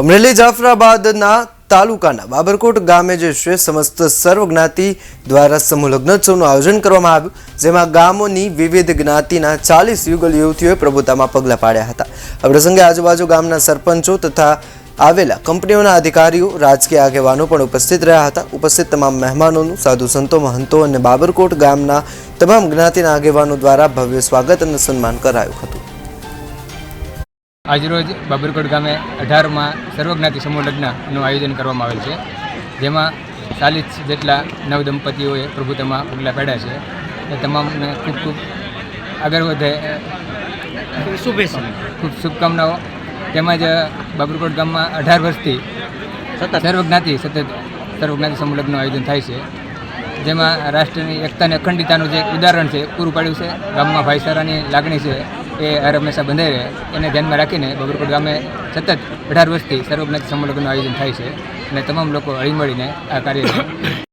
અમરેલી જાફરાબાદના તાલુકાના બાબરકોટ ગામે જે છે, સમસ્ત સર્વજ્ઞાતિ દ્વારા સમૂહ લગ્નોત્સવનું આયોજન કરવામાં આવ્યું, જેમાં ગામોની વિવિધ જ્ઞાતિના ચાલીસ યુગલ યુવતીઓએ પ્રભુતામાં પગલાં પાડ્યા હતા. આ પ્રસંગે આજુબાજુ ગામના સરપંચો તથા આવેલા કંપનીઓના અધિકારીઓ, રાજકીય આગેવાનો પણ ઉપસ્થિત રહ્યા હતા. ઉપસ્થિત તમામ મહેમાનોનું, સાધુ સંતો, મહંતો અને બાબરકોટ ગામના તમામ જ્ઞાતિના આગેવાનો દ્વારા ભવ્ય સ્વાગત અને સન્માન કરાયું હતું. આજરોજ બાબરકોટ ગામે અઢારમાં સર્વજ્ઞાતિ સમૂહ લગ્નનું આયોજન કરવામાં આવેલ છે. જેમાં ચાલીસ જેટલા નવ દંપતીઓએ પ્રભુતામાં પગલાં પાડ્યા છે. એ તમામને ખૂબ ખૂબ આગળ વધે શુભેચ્છા ખૂબ શુભકામનાઓ. તેમજ બાબરકોટ ગામમાં અઢાર વર્ષથી સર્વજ્ઞાતિ સતત સર્વજ્ઞાતિ સમૂહ લગ્નનું આયોજન થાય છે. જેમાં રાષ્ટ્રની એકતા અને અખંડિતતાનું જે ઉદાહરણ છે પૂરું પાડ્યું છે. ગામમાં ભાઈચારાની લાગણી છે. એ હર હંમેશા બંધાઈ રહે એને ધ્યાનમાં રાખીને બબરકોટ ગામે સતત અઢાર વર્ષથી સર્વજ્ઞાતિ સમૂહ આયોજન થાય છે અને તમામ લોકો હળીમળીને આ કાર્યને